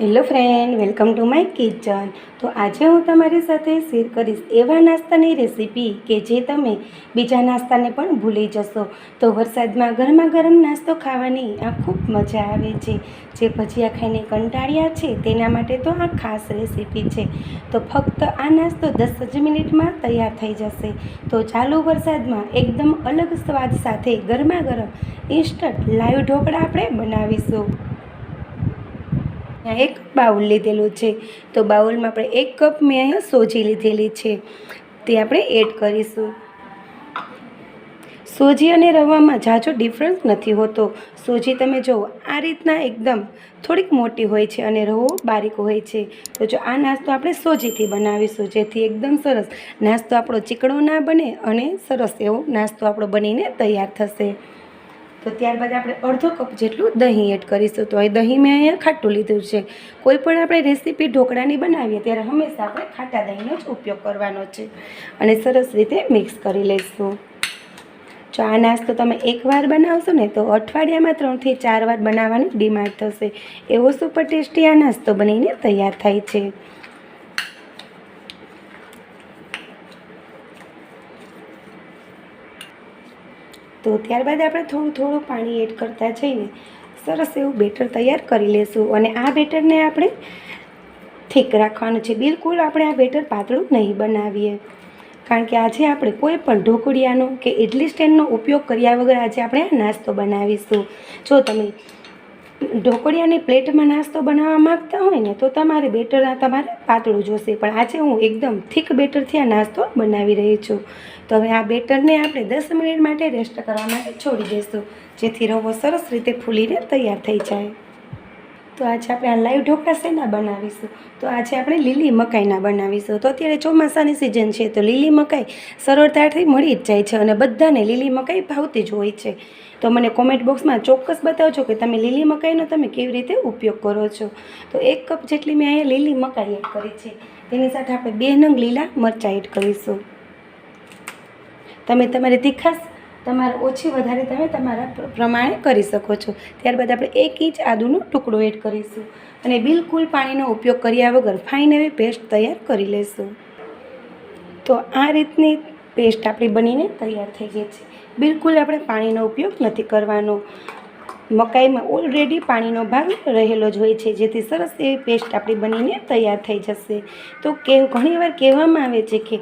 Hello friend, welcome to my kitchen. તો આજે હું તમારી સાથે શેર કરીશ એવા નાસ્તાની રેસીપી કે જે તમે બીજા નાસ્તાને પણ ભૂલી જશો. તો વરસાદમાં ગરમા ગરમ નાસ્તો ખાવાની આ ખૂબ મજા આવે છે. જે ભજીયા ખાઈને કંટાળ્યા છે, તેના માટે તો આ ખાસ રેસીપી છે. તો ફક્ત આ નાસ્તો દસ જ મિનિટમાં તૈયાર થઈ જશે. તો ચાલુ વરસાદમાં એકદમ અલગ સ્વાદ સાથે ગરમા ગરમ ઇન્સ્ટન્ટ લાઈવ ઢોકળા આપણે બનાવીશું. અહીંયા એક બાઉલ લીધેલું છે. તો બાઉલમાં આપણે એક કપ મેં અહીંયા સોજી લીધેલી છે. તે આપણે એડ કરીશું. સોજી અને રવામાં ઝાઝો ડિફરન્સ નથી હોતો. સોજી તમે જુઓ આ રીતના એકદમ થોડીક મોટી હોય છે અને રવો બારીક હોય છે. તો જો આ નાસ્તો આપણે સોજીથી બનાવીશું, જેથી એકદમ સરસ નાસ્તો આપણો ચીકણો ના બને અને સરસ એવો નાસ્તો આપણો બનીને તૈયાર થશે. તો ત્યારબાદ આપણે અડધો કપ જેટલું દહીં એડ કરીશું. તો એ દહીં મેં અહીંયા ખાટું લીધું છે. કોઈ પણ આપણે રેસીપી ઢોકળાની બનાવીએ ત્યારે હંમેશા આપણે ખાટા દહીંનો જ ઉપયોગ કરવાનો છે. અને સરસ રીતે મિક્સ કરી લઈશું. જો આ નાસ્તો તમે એકવાર બનાવશો ને તો અઠવાડિયામાં ત્રણથી ચાર વાર બનાવવાની ડિમાન્ડ થશે. એવો સુપર ટેસ્ટી આ નાસ્તો બનીને તૈયાર થાય છે. તો ત્યારબાદ આપણે થોડું થોડું પાણી એડ કરતા જઈને સરસ એવું બેટર તૈયાર કરી લેશું અને આ બેટરને આપણે થીક રાખવાનું છે. બિલકુલ આપણે આ બેટર પાતળું નહીં બનાવીએ. કારણ કે આજે આપણે કોઈ પણ ઢોકળિયાનો કે ઇડલી સ્ટેન્ડનો ઉપયોગ કર્યા વગર આજે આપણે નાસ્તો બનાવીશું. જો તમે ઢોકળિયાની પ્લેટમાં નાસ્તો બનાવવા માગતા હોય ને તો તમારે બેટર તમારે પાતળું જોશે. પણ આજે હું એકદમ થીક બેટરથી આ નાસ્તો બનાવી રહી છું. તો હવે આ બેટરને આપણે દસ મિનિટ માટે રેસ્ટ કરવા માટે છોડી દઈશું જેથી રવો સરસ રીતે ફૂલીને તૈયાર થઈ જાય. તો આજે આપણે આ લાઈવ ઢોકળા શેના બનાવીશું? તો આજે આપણે લીલી મકાઈના બનાવીશું. તો અત્યારે ચોમાસાની સિઝન છે, તો લીલી મકાઈ સરળતાથી મળી જ જાય છે અને બધાને લીલી મકાઈ ભાવતી જ હોય છે. તો મને કોમેન્ટ બોક્સમાં ચોક્કસ બતાવજો કે તમે લીલી મકાઈનો તમે કેવી રીતે ઉપયોગ કરો છો. તો એક કપ જેટલી મેં અહીંયા લીલી મકાઈ એડ કરી છે. તેની સાથે આપણે બે નંગ લીલા મરચાં એડ કરીશું. તમે તમારી તીખાશ તમારે ઓછી વધારે તમે તમારા પ્રમાણે કરી શકો છો. ત્યારબાદ આપણે એક ઇંચ આદુનો ટુકડો એડ કરીશું. અને બિલકુલ પાણીનો ઉપયોગ કર્યા વગર ફાઇન એવી પેસ્ટ તૈયાર કરી લઈશું તો આ રીતની પેસ્ટ આપણી બનીને તૈયાર થઈ ગઈ છે. બિલકુલ આપણે પાણીનો ઉપયોગ નથી કરવાનો. મકાઈમાં ઓલરેડી પાણીનો ભાગ રહેલો જ હોય છે. જેથી સરસ એવી પેસ્ટ આપણી બનીને તૈયાર થઈ જશે. તો કે ઘણીવાર કહેવામાં આવે છે કે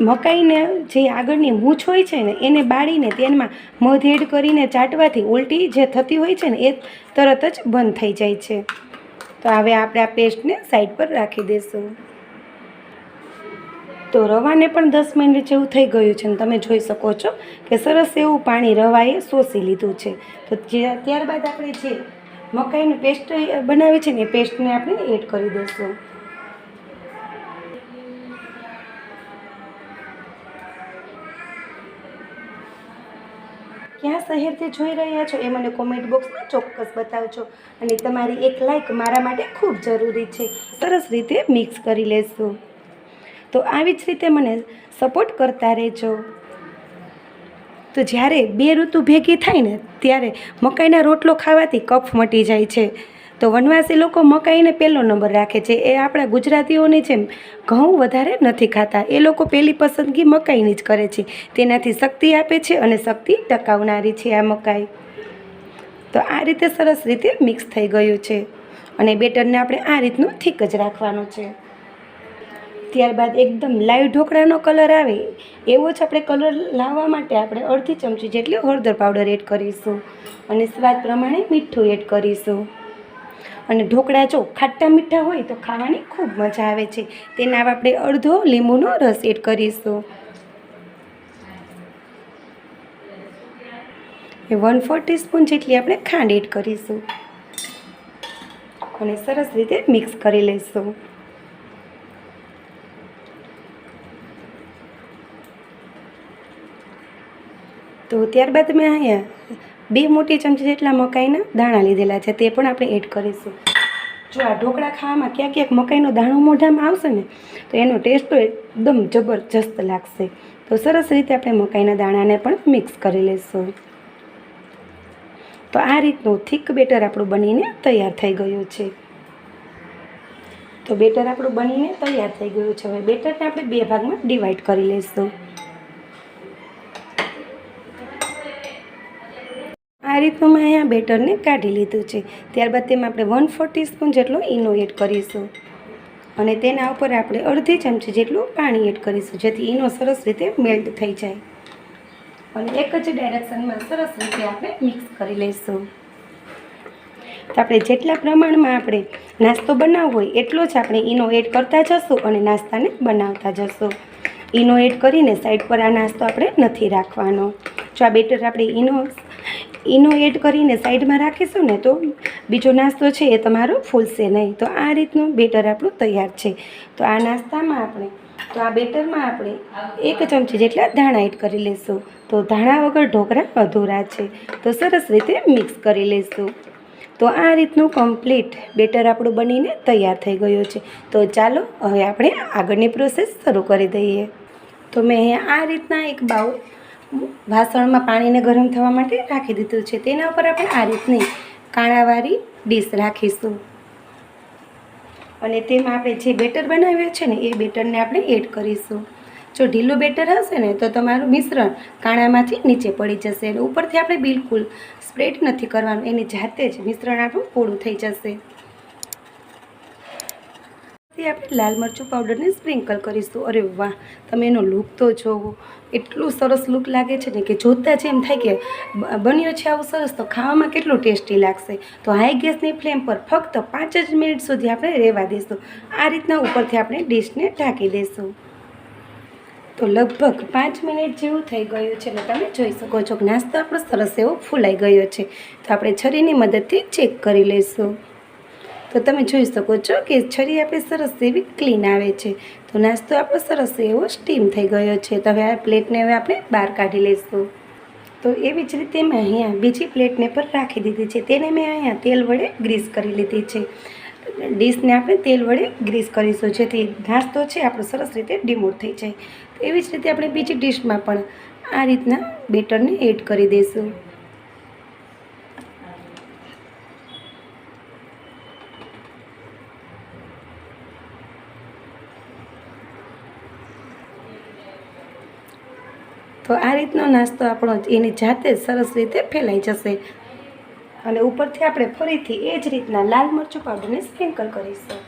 મકાઈને જે આગળની મૂછ હોય છે ને, એને બાળીને તેમાં મધ એડ કરીને ચાટવાથી ઉલટી જે થતી હોય છે ને, એ તરત જ બંધ થઈ જાય છે. તો હવે આપણે આ પેસ્ટને સાઈડ પર રાખી દઈશું. તો રવાને પણ દસ મિનિટ જેવું થઈ ગયું છે ને, તમે જોઈ શકો છો કે સરસ એવું પાણી રવાએ શોષી લીધું છે. તો ત્યારબાદ આપણે જે મકાઈનું પેસ્ટ બનાવી છે ને, એ પેસ્ટને આપણે એડ કરી દઈશું. શહેરથી જોઈ રહ્યા છો એ મને કોમેન્ટ બોક્સમાં ચોક્કસ બતાવજો. અને તમારી એક લાઇક મારા માટે ખૂબ જરૂરી છે. સરસ રીતે મિક્સ કરી લેશું. તો આવી જ રીતે મને સપોર્ટ કરતા રહેજો. તો જ્યારે બે ઋતુ ભેગી થાય ને, ત્યારે મકાઈના રોટલો ખાવાથી કફ મટી જાય છે. તો વનવાસી લોકો મકાઈને પહેલો નંબર રાખે છે. એ આપણા ગુજરાતીઓની જેમ ઘઉં વધારે નથી ખાતા, એ લોકો પહેલી પસંદગી મકાઈની જ કરે છે. તેનાથી શક્તિ આપે છે અને શક્તિ ટકાવનારી છે આ મકાઈ. તો આ રીતે સરસ રીતે મિક્સ થઈ ગયું છે. અને બેટરને આપણે આ રીતનું થીક જ રાખવાનું છે. ત્યારબાદ એકદમ લાઈવ ઢોકળાનો કલર આવે, એવો જ આપણે કલર લાવવા માટે આપણે અડધી ચમચી જેટલી હળદર પાવડર એડ કરીશું. અને સ્વાદ પ્રમાણે મીઠું એડ કરીશું. અને ઢોકળા જો ખાટા મીઠા હોય તો ખાવાની ખૂબ મજા આવે છે. તેના આપણે અડધો લીંબુનો રસ એડ કરીશું. વન ફોર ટીસ્પૂન જેટલી આપણે ખાંડ એડ કરીશું. અને સરસ રીતે મિક્સ કરી લઈશું. તો ત્યારબાદ મેં અહીંયા બે મોટી ચમચી જેટલા મકાઈના દાણા લીધેલા છે, તે પણ આપણે એડ કરીશું. જો આ ઢોકળા ખાવામાં ક્યાંક ક્યાંક મકાઈનો દાણો મોઢામાં આવશે ને, તો એનો ટેસ્ટ તો એકદમ જબરજસ્ત લાગશે. તો સરસ રીતે આપણે મકાઈના દાણાને પણ મિક્સ કરી લઈશું. તો આ રીતનું થીક બેટર આપણું બનીને તૈયાર થઈ ગયું છે. તો બેટર આપણું બનીને તૈયાર થઈ ગયું છે. હવે બેટરને આપણે બે ભાગમાં ડિવાઈડ કરી લઈશું. રીતનું મેં અહીંયા બેટરને કાઢી લીધું છે. ત્યારબાદ તેમાં આપણે વન ફોર સ્પૂન જેટલો ઈનો એડ કરીશું. અને તેના ઉપર આપણે અડધી ચમચી જેટલું પાણી એડ કરીશું, જેથી ઈનો સરસ રીતે મેલ્ટ થઈ જાય. અને એક જ ડાયરેક્શનમાં સરસ રીતે આપણે મિક્સ કરી લઈશું. તો આપણે જેટલા પ્રમાણમાં આપણે નાસ્તો બનાવવો હોય, એટલો જ આપણે ઈનો એડ કરતા જશું અને નાસ્તાને બનાવતા જશું. ઈનો એડ કરીને સાઈડ પર આ નાસ્તો આપણે નથી રાખવાનો. જો આ બેટર આપણે ઈનો ઈનો એડ કરીને સાઈડમાં રાખીશું ને તો બીજો નાસ્તો છે એ તમારો ફૂલશે નહીં. તો આ રીતનું બેટર આપણું તૈયાર છે. તો આ નાસ્તામાં આપણે, તો આ બેટરમાં આપણે એક ચમચી જેટલા ધાણા એડ કરી લઈશું. તો ધાણા વગર ઢોકળા અધૂરા છે. તો સરસ રીતે મિક્સ કરી લઈશું. તો આ રીતનું કમ્પ્લીટ બેટર આપણું બનીને તૈયાર થઈ ગયું છે. તો ચાલો હવે આપણે આગળની પ્રોસેસ શરૂ કરી દઈએ. તો મેં આ રીતના એક બાઉલ વાસણમાં પાણીને ગરમ થવા માટે રાખી દીધું છે. તેના ઉપર આપણે આ રીતની કાણાવાળી ડીશ રાખીશું. અને તેમાં આપણે જે બેટર બનાવ્યું છે ને, એ બેટરને આપણે એડ કરીશું. જો ઢીલું બેટર હશે ને, તો તમારું મિશ્રણ કાણામાંથી નીચે પડી જશે અને ઉપરથી આપણે બિલકુલ સ્પ્રેડ નથી કરવાનું. એની જાતે જ મિશ્રણ આપણું પૂરું થઈ જશે. તે આપણે લાલ મરચું પાવડરને સ્પ્રિંકલ કરીશું. અરે વાહ, તમે એનો લુક તો જોવો. એટલું સરસ લુક લાગે છે ને કે જોતાં જ એમ થાય કે બન્યો છે આવું સરસ, તો ખાવામાં કેટલું ટેસ્ટી લાગશે? તો હાઈ ગેસની ફ્લેમ પર ફક્ત પાંચ જ મિનિટ સુધી આપણે રહેવા દઈશું આ રીતના ઉપરથી આપણે ડીશને ઢાંકી દઈશું તો લગભગ પાંચ મિનિટ જેવું થઈ ગયું છે ને તમે જોઈ શકો છો કે નાસ્તો આપણો સરસ એવો ફૂલાઈ ગયો છે. તો આપણે છરીની મદદથી ચેક કરી લઈશું. તો તમે જોઈ શકો છો કે છરી આપણી સરસ એવી ક્લીન આવે છે. તો નાસ્તો આપણો સરસ એવો સ્ટીમ થઈ ગયો છે. તો હવે આ પ્લેટને હવે આપણે બહાર કાઢી લઈશું. તો એવી જ રીતે મેં અહીંયા બીજી પ્લેટને પર રાખી દીધી છે. તેને મેં અહીંયા તેલ વડે ગ્રીસ કરી લીધી છે. ડીશને આપણે તેલ વડે ગ્રીસ કરીશું. જેથી નાસ્તો છે આપણો સરસ રીતે ડિમોટ થઈ જાય. તો એવી જ રીતે આપણે બીજી ડીશમાં પણ આ રીતના બેટરને એડ કરી દઈશું. તો આ રીતનો નાસ્તો આપણો એની જાતે જ સરસ રીતે ફેલાઈ જશે. અને ઉપરથી આપણે ફરીથી એ જ રીતના લાલ મરચું પાવડરને સ્પ્રિંકલ કરીશું.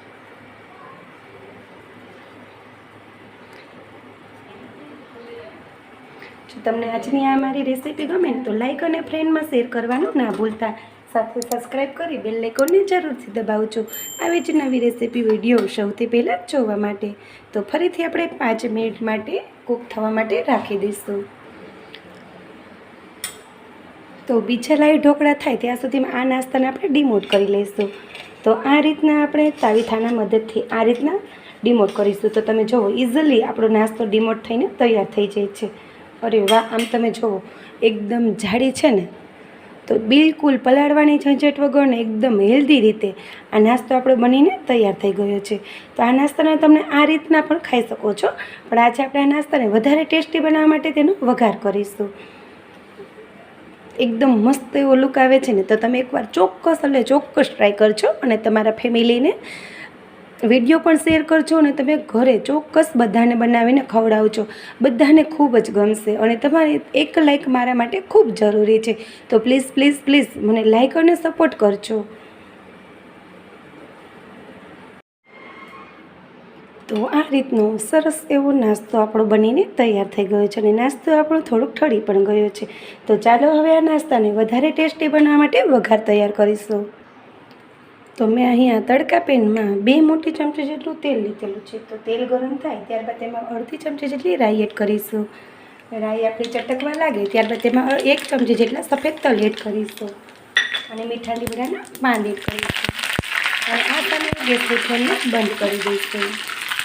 જો તમને આજની આ મારી રેસીપી ગમે તો લાઇક અને ફ્રેન્ડમાં શેર કરવાનું ના ભૂલતા. સાથે સબસ્ક્રાઈબ કરી બેલ આઇકોનને જરૂરથી દબાવજો. આવી જ નવી રેસીપી વીડિયો સૌથી પહેલાં જોવા માટે. તો ફરીથી આપણે પાંચ મિનિટ માટે કૂક થવા માટે રાખી દઈશું. તો બીજા લાઈવ ઢોકળા થાય ત્યાં સુધીમાં આ નાસ્તાને આપણે ડિમોટ કરી લઈશું. તો આ રીતના આપણે તાવીથાના મદદથી આ રીતના ડિમોટ કરીશું. તો તમે જુઓ ઇઝીલી આપણો નાસ્તો ડિમોટ થઈને તૈયાર થઈ જાય છે. અરે વાહ, આમ તમે જુઓ એકદમ જાડી છે ને તો બિલકુલ પલાળવાની ઝંઝટ વગરને એકદમ હેલ્ધી રીતે આ નાસ્તો આપણો બનીને તૈયાર થઈ ગયો છે. તો આ નાસ્તાને તમે આ રીતના પણ ખાઈ શકો છો. પણ આજે આપણે આ નાસ્તાને વધારે ટેસ્ટી બનાવવા માટે તેનો વઘાર કરીશું. એકદમ મસ્ત એવો લુક આવે છે ને, તો તમે એકવાર ચોક્કસ એટલે ચોક્કસ ટ્રાય કરજો અને તમારા ફેમિલીને વીડિયો પણ શેર કરજો અને તમે ઘરે ચોક્કસ બધાને બનાવીને ખવડાવજો. બધાને ખૂબ જ ગમશે અને તમારે એક લાઇક મારા માટે ખૂબ જરૂરી છે. તો પ્લીઝ પ્લીઝ પ્લીઝ મને લાઇક અને સપોર્ટ કરજો. તો આ રીતનો સરસ એવો નાસ્તો આપણો બનીને તૈયાર થઈ ગયો છે અને નાસ્તો આપણો થોડોક ઠળી પણ ગયો છે. તો ચાલો હવે આ નાસ્તાને વધારે ટેસ્ટી બનાવવા માટે વઘાર તૈયાર કરીશું. તો મેં અહીંયા તડકા પેનમાં બે મોટી ચમચી જેટલું તેલ લીધેલું છે. તો તેલ ગરમ થાય ત્યારબાદ તેમાં અડધી ચમચી જેટલી રાઈ એડ કરીશું. રાઈ આપણી ચટકવા લાગે ત્યારબાદ તેમાં એક ચમચી જેટલા સફેદ તલ એડ કરીશું. અને મીઠા લીમડાના પાન એડ કરીશું. અને આ તમે ગેસની ફ્લેમને બંધ કરી દઈશું.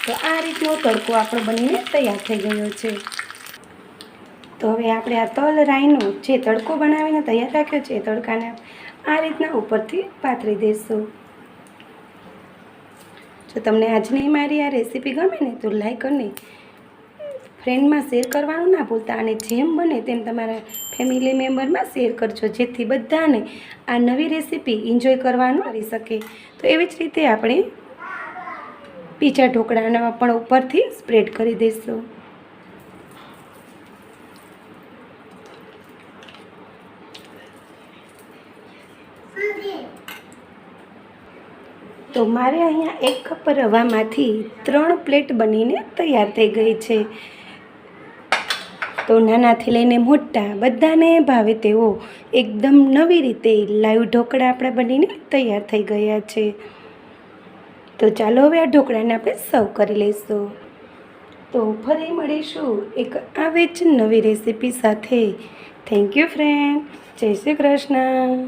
તો આ રીતનો તડકો આપણો બનીને તૈયાર થઈ ગયો છે. તો હવે આપણે આ તલ રાઈનો જે તડકો બનાવીને તૈયાર રાખ્યો છે એ તડકાને આ રીતના ઉપરથી પાથરી દઈશું. જો તમને આજની મારી આ રેસીપી ગમે ને તો લાઈક અને ફ્રેન્ડમાં શેર કરવાનું ના ભૂલતા અને જેમ બને તેમ તમારા ફેમિલી મેમ્બરમાં શેર કરજો, જેથી બધાને આ નવી રેસીપી એન્જોય કરવાનું આવી શકે. તો એવી જ રીતે આપણે બીજા ઢોકળાના પણ ઉપરથી સ્પ્રેડ કરી દઈશું. તો મારે અહીંયા એક કપ રવામાંથી ત્રણ પ્લેટ બનીને તૈયાર થઈ ગઈ છે. તો નાનાથી લઈને મોટા બધાને ભાવે તેવો એકદમ નવી રીતે લાઈવ ઢોકળા આપણા બનીને તૈયાર થઈ ગયા છે. તો ચાલો હવે આ ઢોકળાને આપણે સર્વ કરી લઈશું. તો ફરી મળીશું એક આવે જ નવી રેસીપી સાથે. થેન્ક યુ ફ્રેન્ડ જય શ્રી કૃષ્ણ.